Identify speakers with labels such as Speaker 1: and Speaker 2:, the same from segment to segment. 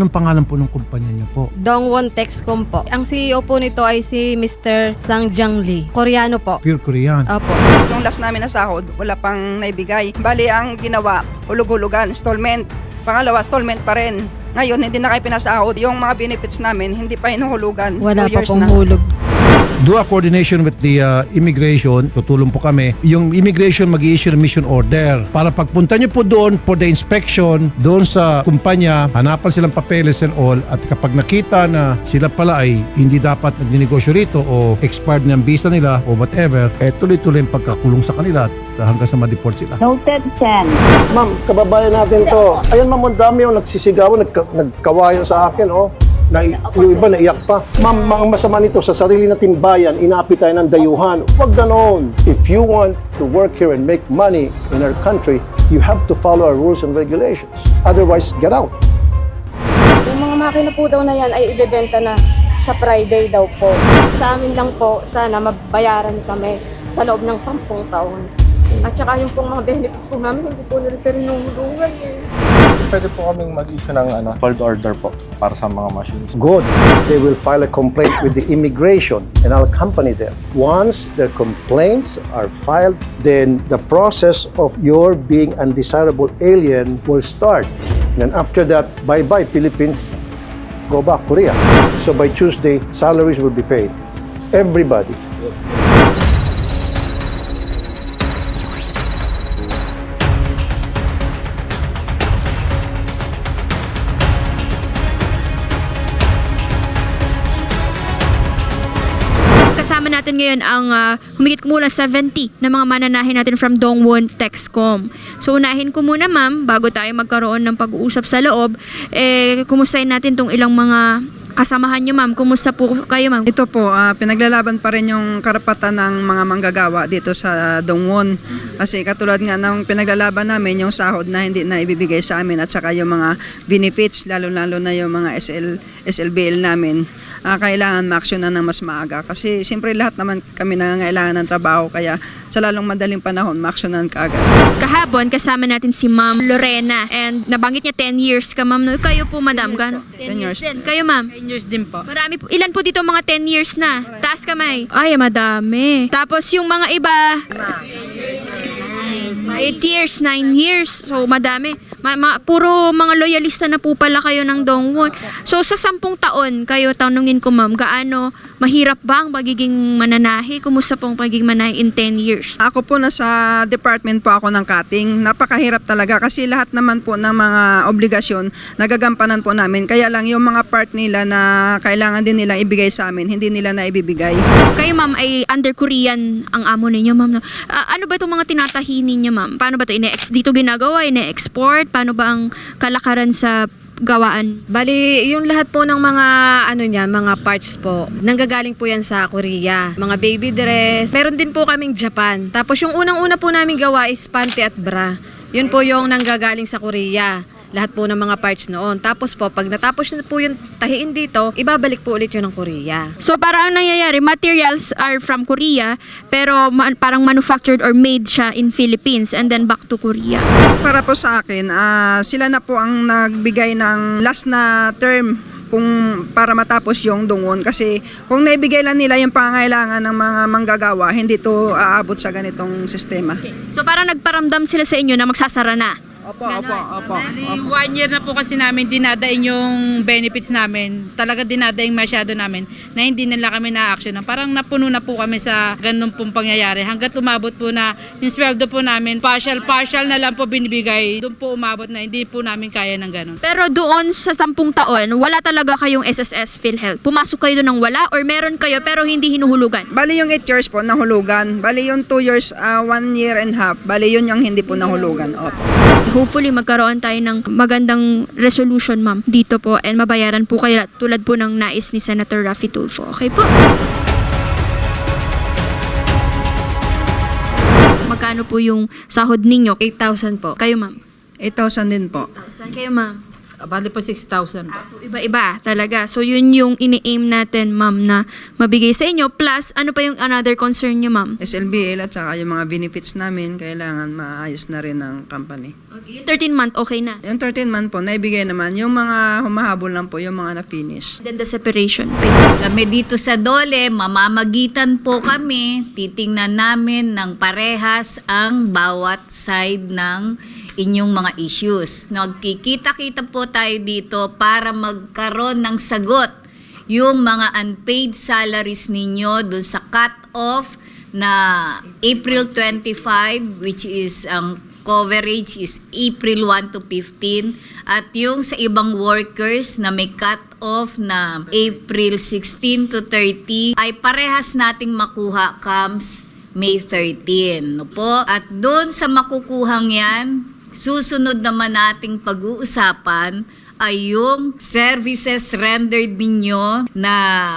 Speaker 1: Anong pangalan po ng kumpanya niyo po?
Speaker 2: Dongwon Texcom po. Ang CEO po nito ay si Mr. Sang Jiang Lee. Koreano po.
Speaker 1: Pure Korean.
Speaker 2: Opo.
Speaker 3: Yung last namin na sahod, wala pang naibigay. Bali, ang ginawa, hulug-hulugan, installment. Pangalawa, installment pa rin. Ngayon, hindi na kayo pinasahod. Yung mga benefits namin, hindi pa hinuhulugan.
Speaker 2: Wala
Speaker 3: Two
Speaker 2: pa
Speaker 3: years
Speaker 2: pong
Speaker 3: na.
Speaker 2: hulog.
Speaker 1: Do a coordination with the uh, immigration. Tutulong po kami. Yung immigration mag issue ng mission order. Para pagpunta niyo po doon for the inspection, doon sa kumpanya, hanapan silang papeles and all. At kapag nakita na sila pala ay hindi dapat nagninegosyo rito o expired ng visa nila o whatever, eh tuloy-tuloy ang pagkakulong sa kanila at hanggang sa ma-deport sila.
Speaker 4: Noted 10.
Speaker 5: Ma'am, kababayan natin to. Ayan ma'am, ang dami yung nagsisigawan, nagka, nagkawayan sa akin, oh. Na, yung iba naiyak pa. Ma'am, mga masama nito sa sarili nating bayan, inaapi tayo ng dayuhan. Huwag ganon. If you want to work here and make money in our country, you have to follow our rules and regulations. Otherwise, get out.
Speaker 6: Yung mga makina po daw na yan ay ibebenta na sa Friday daw po. Sa amin lang po, sana mabayaran kami sa loob ng sampung taon. At saka yung pong mga benefits po namin, hindi po nila sa rinunulungan eh.
Speaker 7: Pwede po kaming mag-issue ng ano, hold order po para sa mga machines.
Speaker 5: Good. They will file a complaint with the immigration and I'll accompany them. Once their complaints are filed, then the process of your being undesirable alien will start. And after that, bye-bye Philippines, go back Korea. So by Tuesday, salaries will be paid. Everybody.
Speaker 8: Kasama natin ngayon ang ah, humigit kumulang 70 na mga mananahin natin from Dongwon Texcom. So unahin ko muna ma'am, bago tayo magkaroon ng pag-uusap sa loob, eh, kumustahin natin tong ilang mga kasamahan nyo ma'am. Kumusta po kayo ma'am?
Speaker 3: Ito po, ah, pinaglalaban pa rin yung karapatan ng mga manggagawa dito sa Dongwon. Kasi katulad nga ng pinaglalaban namin, yung sahod na hindi na ibibigay sa amin at saka yung mga benefits, lalo-lalo na yung mga SL, SLBL namin, ah, kailangan ma-action na ng mas maaga. Kasi siyempre lahat naman kami nangangailangan ng trabaho, kaya sa lalong madaling panahon, ma-actionan ka agad.
Speaker 8: Kahapon, kasama natin si Ma'am Lorena and nabanggit niya 10 years ka ma'am. No, Kayo po madam, gano?
Speaker 3: 10 years.
Speaker 8: din. Kayo ma'am?
Speaker 2: 10 years din po.
Speaker 8: Marami po. Ilan po dito mga 10 years na? Taas kamay. Ay, madami. Tapos yung mga iba, 8 years, 9 years. So, madami. Ma- ma- puro mga loyalista na po pala kayo ng Dongwon. So, sa sampung taon, kayo tanungin ko ma'am, gaano mahirap ba ang pagiging mananahi? Kumusta pong pagiging mananahi in 10 years?
Speaker 3: Ako po nasa department po ako ng cutting. Napakahirap talaga kasi lahat naman po ng mga obligasyon nagagampanan po namin. Kaya lang yung mga part nila na kailangan din nilang ibigay sa amin, hindi nila na ibibigay.
Speaker 8: Kayo ma'am ay under Korean ang amo ninyo ma'am. No? Ah, ano ba itong mga tinatahi ninyo ma'am? Paano ba ito? Ine dito ginagawa? Ine-export? Paano ba ang kalakaran sa gawaan?
Speaker 2: Bali, yung lahat po ng mga ano niya, mga parts po, nanggagaling po yan sa Korea. Mga baby dress. Meron din po kaming Japan. Tapos yung unang-una po namin gawa is panty at bra. Yun po yung nanggagaling sa Korea. Lahat po ng mga parts noon. Tapos po, pag natapos na po yung tahiin dito, ibabalik po ulit yun ng Korea.
Speaker 8: So parang ang nangyayari, materials are from Korea, pero ma- parang manufactured or made siya in Philippines and then back to Korea.
Speaker 3: Para po sa akin, ah, sila na po ang nagbigay ng last na term kung para matapos yung dungon kasi kung naibigay lang nila yung pangangailangan ng mga manggagawa, hindi to aabot sa ganitong sistema.
Speaker 8: So parang nagparamdam sila sa inyo na magsasara na.
Speaker 3: Opo,
Speaker 8: Ganon,
Speaker 3: opo, opo.
Speaker 9: Bali, one year na po kasi namin dinadaing yung benefits namin. Talaga dinadaing masyado namin na hindi nila kami na-action. Parang napuno na po kami sa ganun pong pangyayari. Hanggat umabot po na yung sweldo po namin, partial-partial na lang po binibigay. Doon po umabot na hindi po namin kaya ng ganun.
Speaker 8: Pero doon sa sampung taon, wala talaga kayong SSS PhilHealth. Pumasok kayo doon ng wala or meron kayo pero hindi hinuhulugan.
Speaker 3: Bali yung 8 years po nahulugan. Bali yung 2 years, 1 year and half. Bali yun yung hindi po nahulugan. Opo.
Speaker 8: Hopefully magkaroon tayo ng magandang resolution ma'am dito po and mabayaran po kayo tulad po ng nais ni Senator Raffy Tulfo. Okay po? Magkano po yung sahod ninyo?
Speaker 2: 8,000 po.
Speaker 8: Kayo ma'am?
Speaker 3: 8,000 din po.
Speaker 8: 1,000 kayo ma'am?
Speaker 9: Bali po 6,000 po.
Speaker 8: So, iba-iba talaga. So, yun yung ini-aim natin, ma'am, na mabigay sa inyo. Plus, ano pa yung another concern nyo, ma'am?
Speaker 3: SLBL at saka yung mga benefits namin, kailangan maayos na rin ng company.
Speaker 8: Okay. Yung 13-month, okay na.
Speaker 3: Yung 13 month po, naibigay naman. Yung mga humahabol lang po, yung mga na-finish.
Speaker 8: Then the separation pay.
Speaker 4: Kami dito sa Dole, mamamagitan po kami, titingnan namin ng parehas ang bawat side ng inyong mga issues. Nagkikita-kita po tayo dito para magkaroon ng sagot yung mga unpaid salaries ninyo dun sa cut-off na April 25, which is ang coverage is April 1 to 15 at yung sa ibang workers na may cut-off na April 16 to 30 ay parehas nating makuha comes May 13. No po? At doon sa makukuhang yan, susunod naman nating pag-uusapan ay yung services rendered ninyo na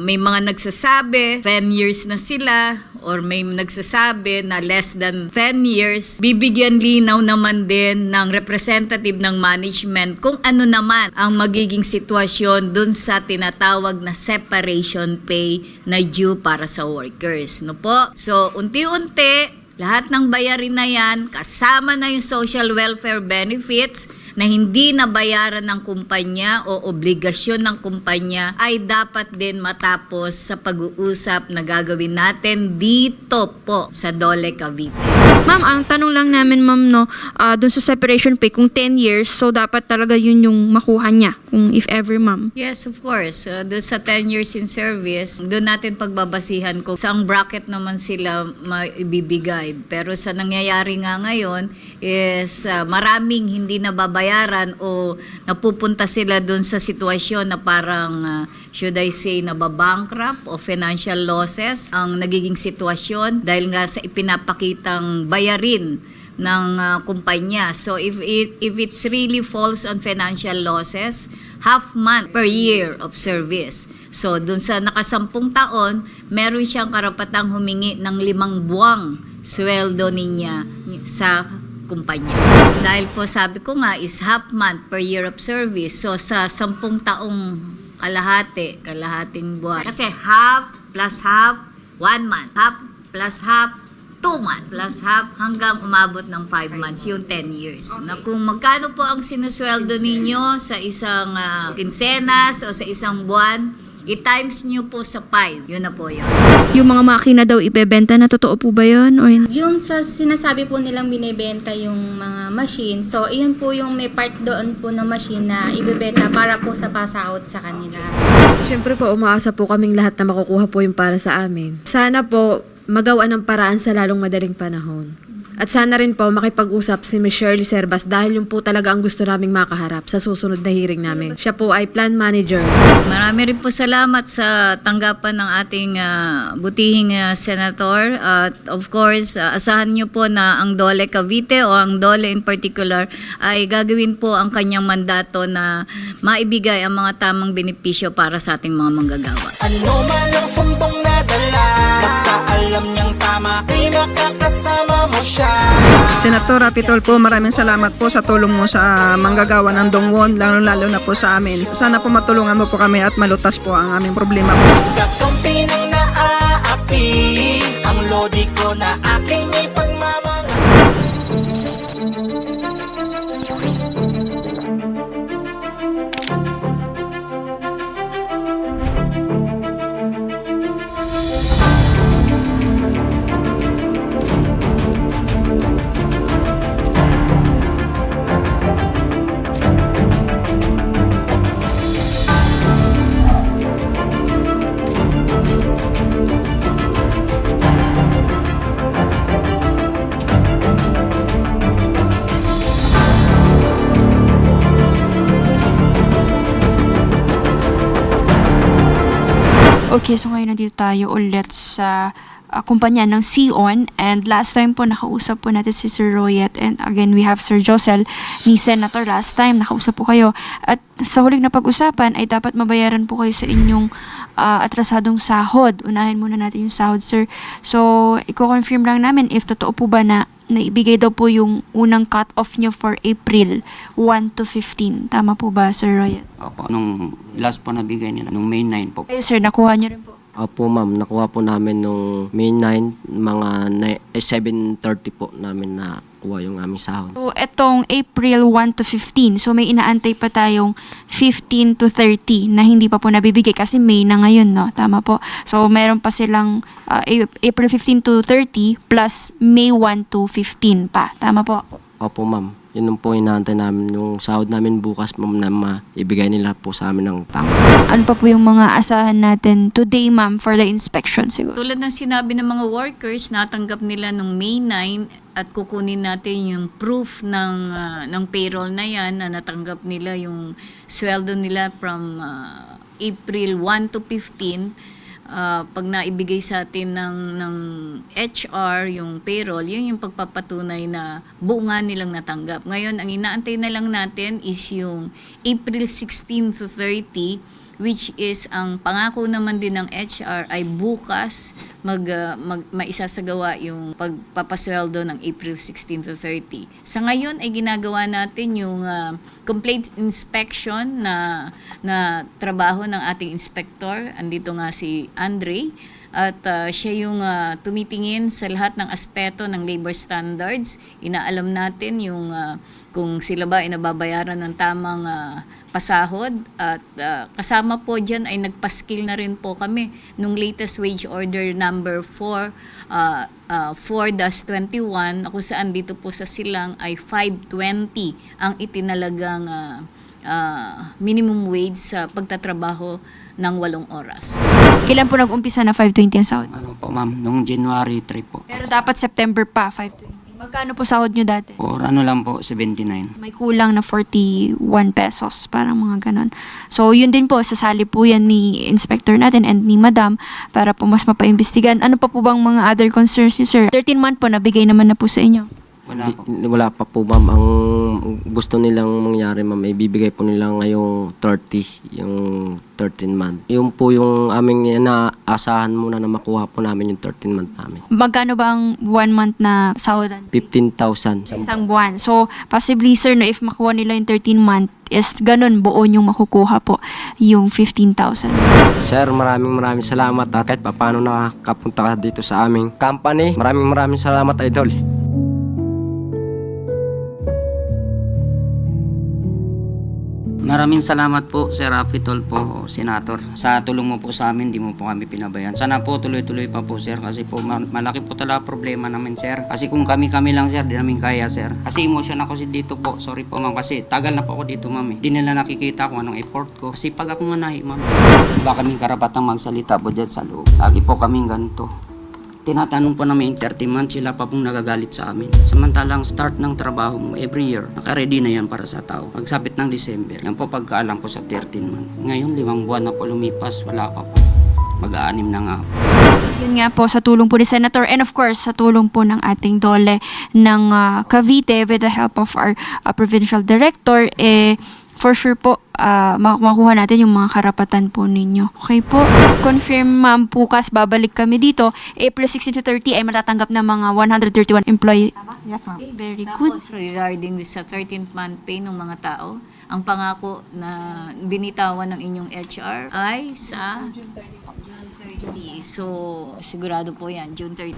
Speaker 4: may mga nagsasabi 10 years na sila or may nagsasabi na less than 10 years, bibigyan linaw naman din ng representative ng management kung ano naman ang magiging sitwasyon dun sa tinatawag na separation pay na due para sa workers. No po? So, unti-unti, lahat ng bayarin na yan, kasama na yung social welfare benefits na hindi nabayaran ng kumpanya o obligasyon ng kumpanya ay dapat din matapos sa pag-uusap na gagawin natin dito po sa Dole Cavite.
Speaker 8: Ma'am, ang tanong lang namin, ma'am, no, ah, dun sa separation pay, kung 10 years, so dapat talaga yun yung makuha niya, kung if ever, ma'am.
Speaker 4: Yes, of course. Uh, doon sa 10 years in service, doon natin pagbabasihan kung saang bracket naman sila maibibigay. Pero sa nangyayari nga ngayon is uh, maraming hindi nababayaran o napupunta sila doon sa sitwasyon na parang uh, should I say nababankrupt o financial losses ang nagiging sitwasyon dahil nga sa ipinapakitang bayarin ng uh, kumpanya. So if it if it's really falls on financial losses, half month per year of service. So dun sa nakasampung taon, meron siyang karapatang humingi ng limang buwang sweldo niya sa kumpanya. Dahil po sabi ko nga is half month per year of service. So sa sampung taong kalahati, kalahating buwan. Kasi half plus half, one month. Half plus half, two months. Plus half hanggang umabot ng five months, yung 10 years. Na kung magkano po ang sinusweldo ninyo sa isang ah, kinsenas o sa isang buwan, i-times nyo po sa 5. Yun na po yun.
Speaker 8: Yung mga makina daw ibebenta na totoo po ba yun? O hindi?
Speaker 10: Yung sa sinasabi po nilang binibenta yung mga machine, so iyon po yung may part doon po ng machine na ibebenta para po sa pasahod sa kanila.
Speaker 2: Siyempre po, umaasa po kaming lahat na makukuha po yung para sa amin. Sana po, magawa ng paraan sa lalong madaling panahon. At sana rin po makipag-usap si Ms. Shirley Servas dahil yung po talaga ang gusto naming makaharap sa susunod na hearing namin. Siya po ay plan manager.
Speaker 4: Marami rin po salamat sa tanggapan ng ating ah, butihing ah, senator. At of course, ah, asahan niyo po na ang Dole Cavite o ang Dole in particular ay gagawin po ang kanyang mandato na maibigay ang mga tamang benepisyo para sa ating mga manggagawa.
Speaker 11: Ano man ang sumbong nadala Basta alam niyang tama Kay makakasama mo siya
Speaker 3: Senator Rapitol po, maraming salamat po sa tulong mo sa manggagawa ng Dongwon, lalo-lalo na po sa amin. Sana po matulungan mo po kami at malutas po ang aming problema po.
Speaker 11: Kakampi ng naaapi Ang lodi ko na aking may pagmamahal
Speaker 8: Okay, so ngayon nandito tayo ulit sa ah, kumpanya ng Sion and last time po nakausap po natin si Sir Royet and again we have Sir Josel ni Senator last time nakausap po kayo at sa huling na pag-usapan ay dapat mabayaran po kayo sa inyong ah, atrasadong sahod. Unahin muna natin yung sahod sir. So, i-confirm lang namin if totoo po ba na naibigay daw po yung unang cut-off nyo for April 1 to 15. Tama po ba, Sir Royal?
Speaker 12: Opo, nung last po nabigay nila, nung May 9 po.
Speaker 8: Kayo, sir, nakuha nyo rin po.
Speaker 12: Opo ma'am, nakuha po namin nung May 9, mga ni- eh, 7.30 po namin na kuha yung aming sahod.
Speaker 8: So, etong April 1 to 15. So, may inaantay pa tayong 15 to 30 na hindi pa po nabibigay kasi May na ngayon, no? Tama po. So, meron pa silang A- April 15 to 30 plus May 1 to 15 pa. Tama po.
Speaker 12: Opo ma'am, yun ang po inaantay namin yung sahod namin bukas ma'am na maibigay nila po sa amin ng tama.
Speaker 8: Ano pa po yung mga asahan natin today, ma'am, for the inspection siguro?
Speaker 4: Tulad ng sinabi ng mga workers, natanggap nila nung May 9 at kukunin natin yung proof ng ah, ng payroll na yan na natanggap nila yung sweldo nila from ah, April 1 to 15 Ah, pag naibigay sa atin ng ng HR yung payroll, yun yung pagpapatunay na buo nilang natanggap. Ngayon, ang inaantay na lang natin is yung April 16 to 30 which is ang pangako naman din ng HR ay bukas mag, uh, mag maisasagawa yung pagpapasweldo ng April 16 to 30. Sa ngayon ay ginagawa natin yung uh, complete inspection na na trabaho ng ating inspector. Andito nga si Andre at uh, siya yung uh, tumitingin sa lahat ng aspeto ng labor standards. Inaalam natin yung uh, kung sila ba ay nababayaran ng tamang uh, pasahod at uh, kasama po dyan ay nagpaskill na rin po kami nung latest wage order number 4 uh, uh, 4-21 kung saan dito po sa silang ay 520 ang itinalagang uh, uh, minimum wage sa pagtatrabaho ng walong oras.
Speaker 8: Kailan po nag-umpisa na 520 ang sahod?
Speaker 12: Ano po ma'am, nung January 3 po.
Speaker 8: Pero dapat September pa, 520. Magkano po sahod nyo dati?
Speaker 12: Or ano lang po, 79.
Speaker 8: May kulang na 41 pesos, parang mga ganon. So, yun din po, sasali po yan ni inspector natin and ni madam para po mas mapaimbestigan. Ano pa po bang mga other concerns nyo, sir? 13 month po, nabigay naman na po sa inyo.
Speaker 12: Wala, wala pa po ma'am. Ang gusto nilang mangyari ma'am, ibibigay po nila ngayong 30, yung 13 month. Yung po yung aming inaasahan muna na makuha po namin yung 13 month namin.
Speaker 8: Magkano ba ang one month na sahodan?
Speaker 12: 15,000.
Speaker 8: Isang buwan. So, possibly, sir, no, if makuha nila yung 13 month, is ganun, buo yung makukuha po yung 15,000.
Speaker 12: Sir, maraming maraming salamat at kahit paano nakakapunta ka dito sa aming company. Maraming maraming salamat, Idol.
Speaker 13: Maraming salamat po, Sir Rafi Tolpo, Senator. Sa tulong mo po sa amin, di mo po kami pinabayan. Sana po tuloy-tuloy pa po, Sir, kasi po ma- malaki po talaga problema namin, Sir. Kasi kung kami-kami lang, Sir, di namin kaya, Sir. Kasi emotion ako si dito po. Sorry po, ma'am. Kasi tagal na po ako dito, ma'am. eh. Di nila nakikita kung anong effort ko. Kasi pag ako manahi, ma'am, baka kaming karapatang magsalita po dyan sa loob. Lagi po kaming ganito. Tinatanong po namin in 30 months, sila pa pong nagagalit sa amin. Samantalang start ng trabaho mo every year, nakaready na yan para sa tao. Pagsapit ng December, yan po pagkaalam ko sa 13 months. Ngayon, limang buwan na po lumipas, wala pa po. Mag-aanim na nga po.
Speaker 8: Yun nga po sa tulong po ni Senator and of course sa tulong po ng ating dole ng ah, Cavite with the help of our ah, provincial director eh for sure po mak- makuha natin yung mga karapatan po ninyo. Okay po. Confirm ma'am bukas babalik kami dito. April 16 to 30 ay matatanggap ng mga 131 employee.
Speaker 3: Yes, ma'am.
Speaker 8: Very good.
Speaker 4: Tapos regarding sa 13th month pay ng mga tao, ang pangako na binitawan ng inyong HR ay sa June 30. So, sigurado po yan, June 30.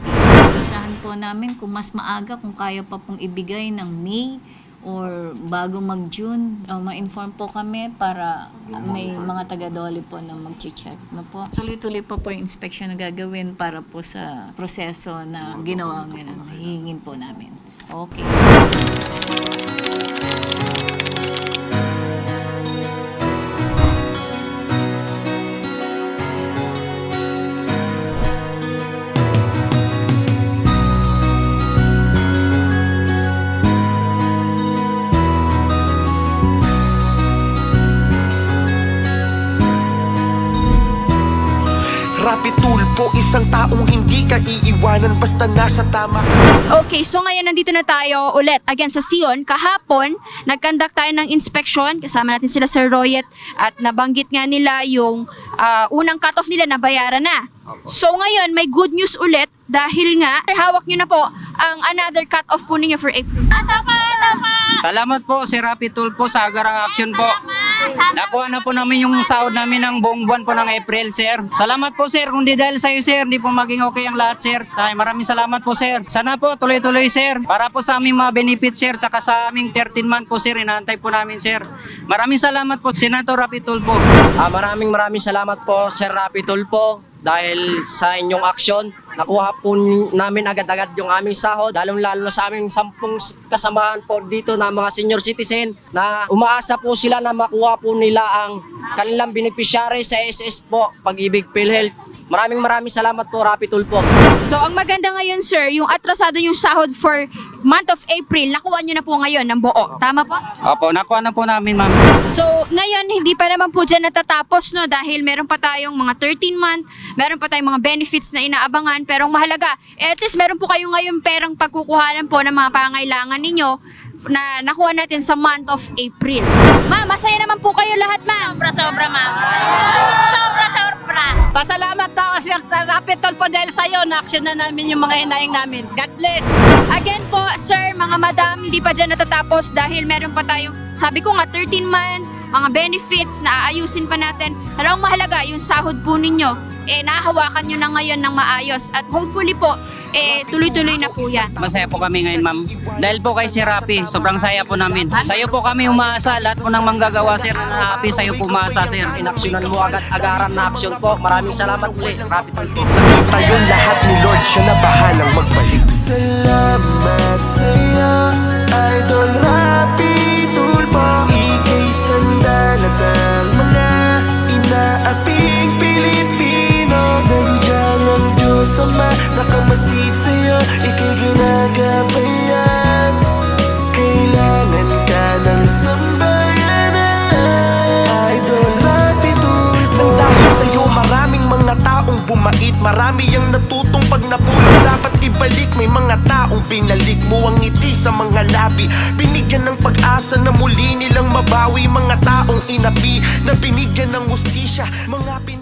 Speaker 4: Isahan po namin kung mas maaga, kung kaya pa pong ibigay ng May or bago mag-June, uh, ma-inform po kami para may mga taga-dole po na mag-check. No po? Tuloy-tuloy pa po yung inspection na gagawin para po sa proseso na ginawa ngayon. Hihingin po namin. Okay.
Speaker 11: Isang taong hindi ka iiwanan basta nasa tama
Speaker 8: Okay, so ngayon nandito na tayo ulit again sa Sion. Kahapon, nag-conduct tayo ng inspection. Kasama natin sila Sir Royet at nabanggit nga nila yung ah, unang cut-off nila na bayaran na. So ngayon, may good news ulit dahil nga hawak nyo na po ang another cut-off po ninyo for April.
Speaker 9: Salamat po, Sir Rapi Tulpo, sa agarang action po. Nakuha na po namin yung sahod namin ng buong buwan po ng April, Sir. Salamat po, Sir. Kung di dahil sa iyo, Sir, hindi po maging okay ang lahat, Sir. Ay, maraming salamat po, Sir. Sana po, tuloy-tuloy, Sir. Para po sa aming mga benefits, Sir, tsaka sa aming 13 month po, Sir. Inaantay po namin, Sir. Maraming salamat po, Senator Rapi Tulpo.
Speaker 14: Ah, maraming maraming salamat po Sir Rapi Tulpo dahil sa inyong aksyon. Nakuha po namin agad-agad yung aming sahod, lalong-lalo na sa aming sampung kasamahan po dito na mga senior citizen na umaasa po sila na makuha po nila ang kanilang beneficiary sa SS po, Pag-ibig PhilHealth. Maraming maraming salamat po Rapi Tulpo.
Speaker 8: So, ang maganda ngayon, sir, yung atrasado yung sahod for month of April, nakuha nyo na po ngayon ng buo. Tama po?
Speaker 9: Opo, nakuha na po namin, ma'am.
Speaker 8: So, ngayon, hindi pa naman po dyan natatapos, no? Dahil meron pa tayong mga 13 month, meron pa tayong mga benefits na inaabangan, pero ang mahalaga, eh, at least meron po kayo ngayon perang pagkukuhanan po ng mga pangailangan ninyo na nakuha natin sa month of April. Ma'am, masaya naman po kayo lahat, ma'am.
Speaker 15: Sobra, sobra, ma'am. Sobra, sobra. Pasalamat po ako, Sir Rapitol po dahil sa'yo, na-action na namin yung mga hinaing namin. God bless.
Speaker 8: Again po, sir, mga madam, hindi pa dyan natatapos dahil meron pa tayong, sabi ko nga, 13 month, mga benefits na aayusin pa natin. Pero ang mahalaga, yung sahod po ninyo, eh, nahahawakan nyo na ngayon ng maayos. At hopefully po, eh, tuloy-tuloy na po yan.
Speaker 9: Masaya po kami ngayon, ma'am. Dahil po kay Sir Rapi, sobrang saya po namin. Sa'yo po kami umaasa. Lahat po ng manggagawa, Sir, na happy sa'yo po umaasa, Sir.
Speaker 14: Inaksyonan mo agad-agaran na aksyon po. Maraming salamat ulit Rapi Tulpo.
Speaker 11: Tayo lahat ni Lord, siya na bahalang magbalik Salamat sa'yo, Idol Rapi Understand Marami ang natutong pag napulong dapat ibalik May mga taong binalik mo ang ngiti sa mga labi. Binigyan ng pag-asa na muli nilang mabawi Mga taong inapi na binigyan ng ustisya. Mga pinag-ayos